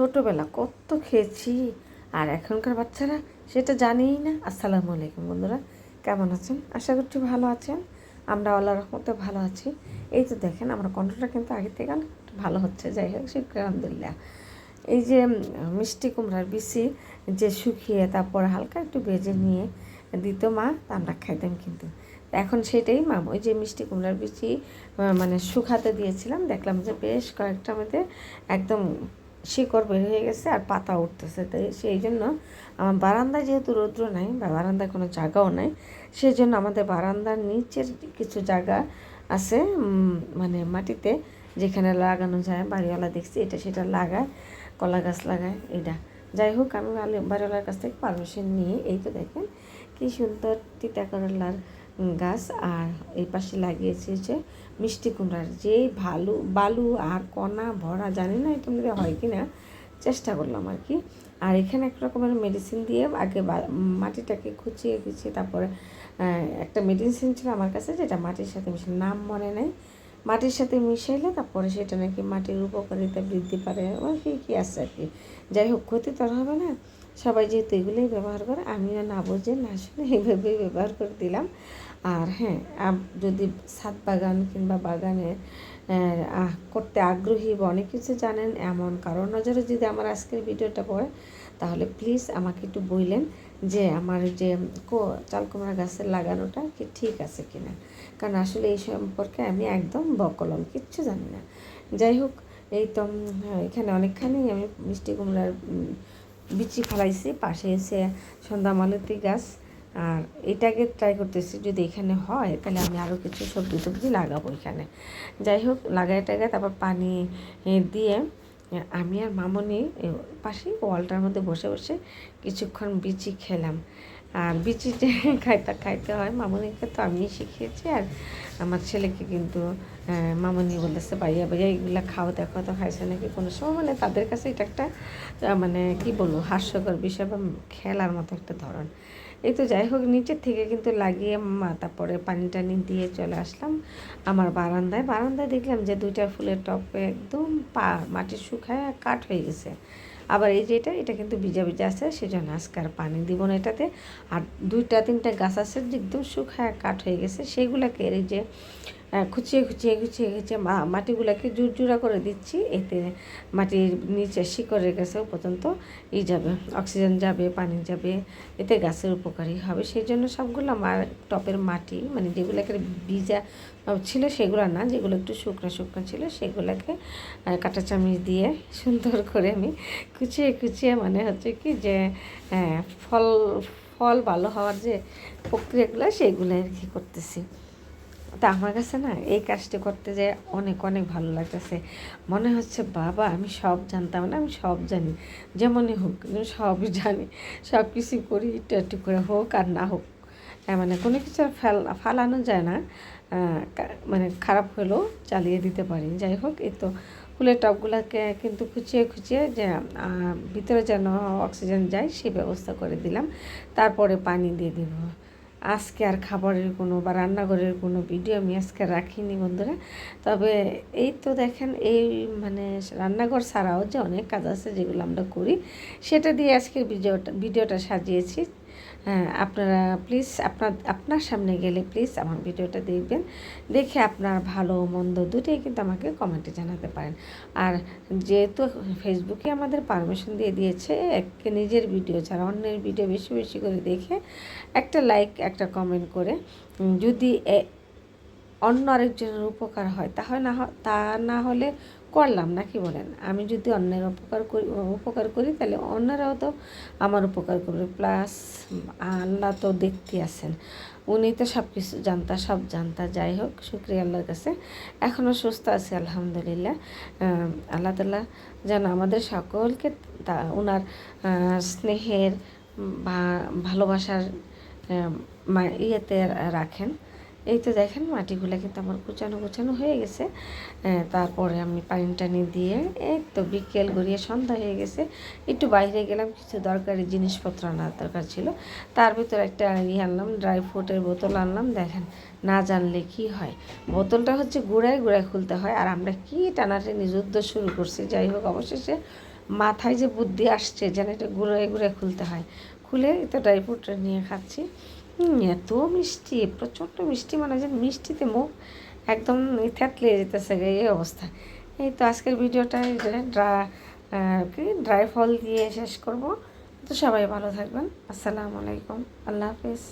ছোটোবেলা কত খেয়েছি। আর এখনকার বাচ্চারা সেটা জানেই না। আসসালামু আলাইকুম বন্ধুরা, কেমন আছেন? আশা করছি ভালো আছেন। আমরা আল্লাহ রহমতে ভালো আছি। এই তো দেখেন, আমার কণ্ঠটা কিন্তু আগে থেকে একটু ভালো হচ্ছে। যাই হোক, শুক্র, আলহামদুলিল্লাহ। এই যে মিষ্টি কুমড়ার বিচি যে শুকিয়ে তারপর হালকা একটু ভেজে নিয়ে দিত মা আমরা খাইতাম কিন্তু। এখন সেটাই মাম ওই যে মিষ্টি কুমড়ার বিচি মানে শুকাতে দিয়েছিলাম। দেখলাম যে বেশ কয়েকটা মধ্যে একদম শিকড় বের হয়ে গেছে আর পাতা উঠতেছে। তাই সেই জন্য আমার বারান্দায় যেহেতু রৌদ্র নাই, বা বারান্দায় কোনো জায়গাও নাই সেই জন্য আমাদের বারান্দার নিচের কিছু জায়গা আছে মানে মাটিতে যেখানে লাগানো যায়। বাড়িওয়ালা দেখছি এটা সেটা লাগায়, কলা গাছ লাগায় এটা যাই হোক, আমি বাড়িওয়ালার কাছ থেকে পারমিশন নিয়ে, এই তো দেখেন কি সুন্দর তিতা করলার গাছ আর এই পাশে লাগিয়েছে যে মিষ্টি কুমড়ার। যে ভালু, বালু আর কণা ভরা, জানি না এটা মধ্যে হয় কি না চেষ্টা করলাম আর কি। আর এখানে এক রকমের মেডিসিন দিয়ে আগে মাটিটাকে খুঁচিয়ে খুঁচিয়ে তারপরে একটা মেডিসিন ছিল আমার কাছে যেটা মাটির সাথে মিশে নাম মনে নেই। মাটির সাথে মিশাইলে তারপরে সেটা নাকি মাটির উপকারিতা বৃদ্ধি পারে, ওই কী কী আছে আর কি। যাই হোক, ক্ষতি তো হবে না। সবাই যেহেতু এগুলোই ব্যবহার করে আমিও না বুঝে না শুনে এইভাবেই ব্যবহার করে দিলাম। আর হ্যাঁ যদি ছাদ বাগান কিংবা বাগানে করতে আগ্রহী বা অনেক কিছু জানেন এমন কারোর নজরে যদি আমার আজকের ভিডিওটা পড়ে তাহলে প্লিজ আমাকে একটু বললেন যে আমার যে কো চালকুমড়া গাছের লাগানোটা কি ঠিক আছে কিনা। কারণ আসলে এই সম্পর্কে আমি একদম বকলম কিচ্ছু জানি না। যাই হোক এই তো হ্যাঁ, এখানে অনেকখানি আমি মিষ্টি কুমড়ার বিচি ফেলাইছি, পাশে এসে সন্ধ্যা মালতি গাছ। আর এটাকে ট্রাই করতেছি, যদি এখানে হয়, তাহলে আমি আরও কিছু সবজি টবজি লাগাবো এখানে। যাই হোক, লাগাই টাগাই, তারপর পানি দিয়ে আমি আর মামনি পাশে ওয়ালটার মধ্যে বসে বসে কিছুক্ষণ বিচি খেলাম। বিচি যে খাইতে খাইতে হয়। মামনিকে তো আমি শিখিয়েছি আর আমার ছেলেকে কিন্তু মামনি বলতেছে, ভাইয়া ভাইয়া, এগুলা খাও, দেখো তো খাইছে নাকি? কোনো সময় মানে তাদের কাছে এটা একটা মানে কি বলব, হাস্যকর বিষয় বা খেলার মতো একটা ধরন। এই তো যাই হোক, নিচের থেকে কিন্তু লাগিয়ে তারপরে পানি টানি দিয়ে চলে আসলাম আমার বারান্দায়। বারান্দায় দেখলাম যে দুইটা ফুলের টপে একদম পা, মাটি শুকায় কাঠ হয়ে গেছে। আবার এই যে এটা এটা কিন্তু ভিজা ভিজা আছে, সেজন্য আজকে আর পানি দিব না এটাতে। আর দুইটা, তিনটা গাছ আছে যে একদম শুকায়, কাঠ হয়ে গেছে, সেগুলোকে এই যে খুচিয়ে খুচিয়ে খুচিয়ে খুচিয়ে মা- মাটিগুলোকে জুরজুরা করে দিচ্ছি এতে মাটির নিচে শিকড়ের কাছে পর্যন্ত ই যাবে অক্সিজেন যাবে পানি যাবে এতে গাছের উপকারী হবে। সেই জন্য সবগুলো টপের মাটি মানে যেগুলোকে আহ, ছিল সেগুলো না যেগুলো একটু শুকনো শুকনো ছিল সেগুলোকে কাঁটা চামচ দিয়ে সুন্দর করে আমি কুচিয়ে কুচিয়ে মানে হচ্ছে কি যে আহ, ফল ফল ভালো হওয়ার যে প্রক্রিয়াগুলো সেগুলো আর কি করতেছি। তা আমার কাছে না এই কাজটি করতে যে অনেক অনেক ভালো লাগতেছে। মনে হচ্ছে বাবা আমি সব জানতাম না আমি সব জানি। যেমনই হোক সবই জানি সব কিছু করি একটু একটু করে হোক আর না হোক। হ্যাঁ, মানে কোনো কিছু ফেল ফালানো যায় না। মানে খারাপ হলেও চালিয়ে দিতে পারি। যাই হোক এই তো ফুলের টবগুলোকে কিন্তু খুঁচিয়ে খুঁচিয়ে যে ভিতরে যেন অক্সিজেন যায় সেই ব্যবস্থা করে দিলাম। তারপরে পানি দিয়ে দিব। আজকে আর খাবারের কোনো বা রান্নাঘরের কোনো ভিডিও আমি আজকে রাখিনি বন্ধুরা। তবে এই তো দেখেন, এই মানে রান্নাঘর ছাড়াও যে অনেক কাজ আছে যেগুলো আমরা করি, সেটা দিয়ে আজকে ভিডিওটা ভিডিওটা সাজিয়েছি। আপনারা প্লিজ আপনার আপনার সামনে গেলে প্লিজ আমার ভিডিওটা দেখবেন। দেখে আপনার ভালো মন্দ দুটোই কিন্তু আমাকে কমেন্টে জানাতে পারেন। আর যেহেতু ফেসবুকে আমাদের পারমিশন দিয়ে দিয়েছে, এক নিজের ভিডিও ছাড়া অন্যের ভিডিও বেশি বেশি করে দেখে, একটা লাইক একটা কমেন্ট করে যদি অন্য আরেকজনের উপকার হয়। তাহলে না হ- তা না হলে করলাম না কি বলেন? আমি যদি অন্যের উপকার করি উপকার করি, তাহলে অন্যরাও তো আমার উপকার করবে। প্লাস আল্লাহ তো দেখতে আছেন। উনি তো সব কিছু জানতা, সব জানতা। যাই হোক, শুক্রিয়া আল্লাহর কাছে। এখনও সুস্থ আছে, আলহামদুলিল্লাহ। আল্লাহ তাল্লাহ যেন আমাদের সকলকে তা ওনার স্নেহের বা ভালোবাসার ইয়েতে রাখেন। এই তো দেখেন, মাটিগুলো কিন্তু আমার কুচানো কুচানো হয়ে গেছে। তারপরে আমি পানি টানি দিয়ে এই তো বিকেল গড়িয়ে সন্ধ্যা হয়ে গেছে। একটু বাইরে গেলাম, কিছু দরকারি জিনিসপত্র আনার দরকার ছিল। তার ভিতরে একটা ইয়ে আনলাম ড্রাই ফ্রুটের বোতল আনলাম। দেখেন, না জানলে কি হয়? বোতলটা হচ্ছে গুড়ায় গুড়ায় খুলতে হয়। আর আমরা কি টানাটানি যুদ্ধ শুরু করছি? যাই হোক, অবশেষে মাথায় যে বুদ্ধি আসছে যেন এটা ঘুরে ঘুরে খুলতে হয়। খুলে তো ড্রাই ফ্রুটটা নিয়ে খাচ্ছি। এত মিষ্টি, প্রচণ্ড মিষ্টি মানে যে মিষ্টিতে মুখ একদম থ্যাতলে যেতেছে এই অবস্থা। এই তো আজকের ভিডিওটা ড্রা কি, ড্রাই ফল দিয়ে শেষ করব। তো সবাই ভালো থাকবেন। আসসালামু আলাইকুম। আল্লাহ হাফিজ।